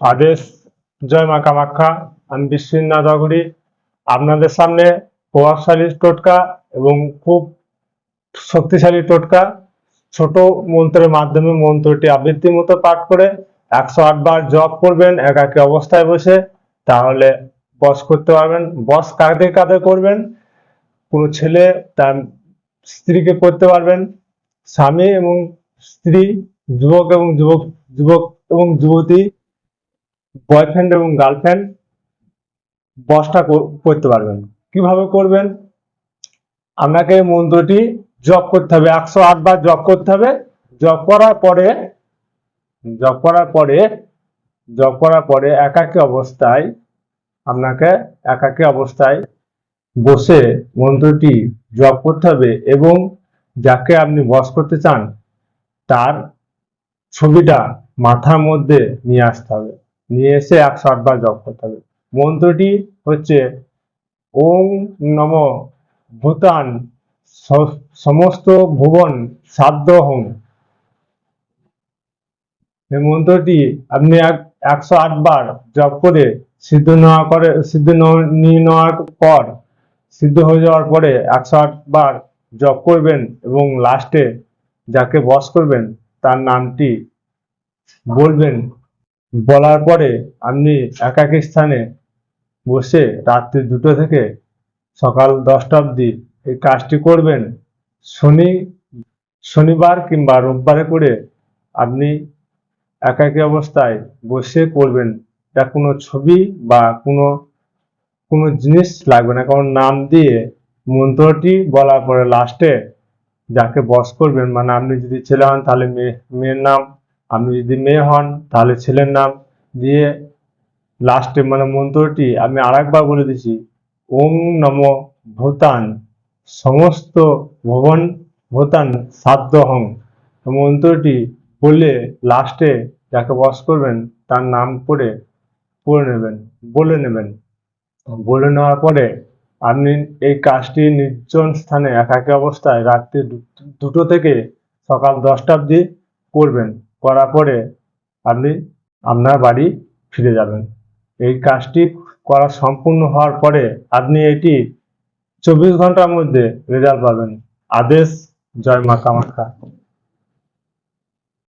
আদেশ, জয় মা কামাখ্যা, আমি বিশ্বনাথ আগরি আপনাদের সামনে প্রভাবশালী টোটকা এবং খুব শক্তিশালী টোটকা। ছোট মন্ত্রের মাধ্যমে মন্ত্রটি আবৃত্তি মতো পাঠ করে একশো বার জপ করবেন, একাকী অবস্থায় বসে, তাহলে বস করতে পারবেন। বস কাঁধে কাঁধে করবেন? কোনো ছেলে তার স্ত্রীকে করতে পারবেন। স্বামী এবং স্ত্রী, যুবক এবং যুবক যুবক এবং যুবতী বয়ফ্রেন্ড এবং গার্লফ্রেন্ড বসটা কর- করতে পারবেন। কীভাবে করবেন? আপনাকে মন্ত্রটি জপ করতে হবে। একশো আট বার জপ করতে হবে। জপ করার পরে, জপ করার পরে, জপ করার পরে একাকী অবস্থায় আপনাকে একাকী অবস্থায় বসে মন্ত্রটি জপ করতে হবে এবং যাকে আপনি বস করতে চান, তার ছবিটা মাথার মধ্যে নিয়ে আসতে হবে। নিয়ে এসে একশো আটবার জপ করতে হবে। মন্ত্রটি হচ্ছে, ওম নম ভূতান সমস্ত ভুবন সাধ্য হং। এই মন্ত্রটি আপনি এক, একশো বার জপ করে সিদ্ধ নেওয়া করে, সিদ্ধ নিয়ে নেওয়ার পর, সিদ্ধ হয়ে যাওয়ার পরে একশো আট বার জপ করবেন এবং লাস্টে যাকে বস করবেন, তার নামটি বলবেন। বলার পরে আপনি একাকী স্থানে বসে রাত্রি দুটো থেকে সকাল দশটা অবধি এই কাজটি করবেন। শনি, শনিবার কিংবা রোববারে করে আপনি এক একাকী অবস্থায় বসে করবেন। এটা কোনো ছবি বা কোনো কোনো জিনিস লাগবে না। কারণ নাম দিয়ে মন্ত্রটি বলার পরে লাস্টে যাকে বস করবেন মানে আপনি যদি ছেলে হন তাহলে মেয়ে, মেয়ের নাম আপনি যদি মেয়ে হন, তাহলে ছেলের নাম দিয়ে লাস্টে মানে মন্ত্রটি আমি আরেকবার বলে দিচ্ছি। ওং নম ভূতান, সমস্ত ভুবন ভূতান সাধ্য হং মন্ত্রটি বলে লাস্টে যাকে বস করবেন, তার নাম করে পড়ে নেবেন, বলে নেবেন। বলে নেওয়ার পরে আপনি এই কাজটি নির্জন স্থানে একাকী অবস্থায় রাত্রি দুটো থেকে সকাল দশটা অবধি করবেন। করার পরে আপনি আপনার বাড়ি ফিরে যাবেন। এই কাজটি করা সম্পূর্ণ হওয়ার পরে আপনি এটি চব্বিশ ঘণ্টার মধ্যে রেজাল্ট পাবেন। আদেশ, জয় মা কামাখ্যা।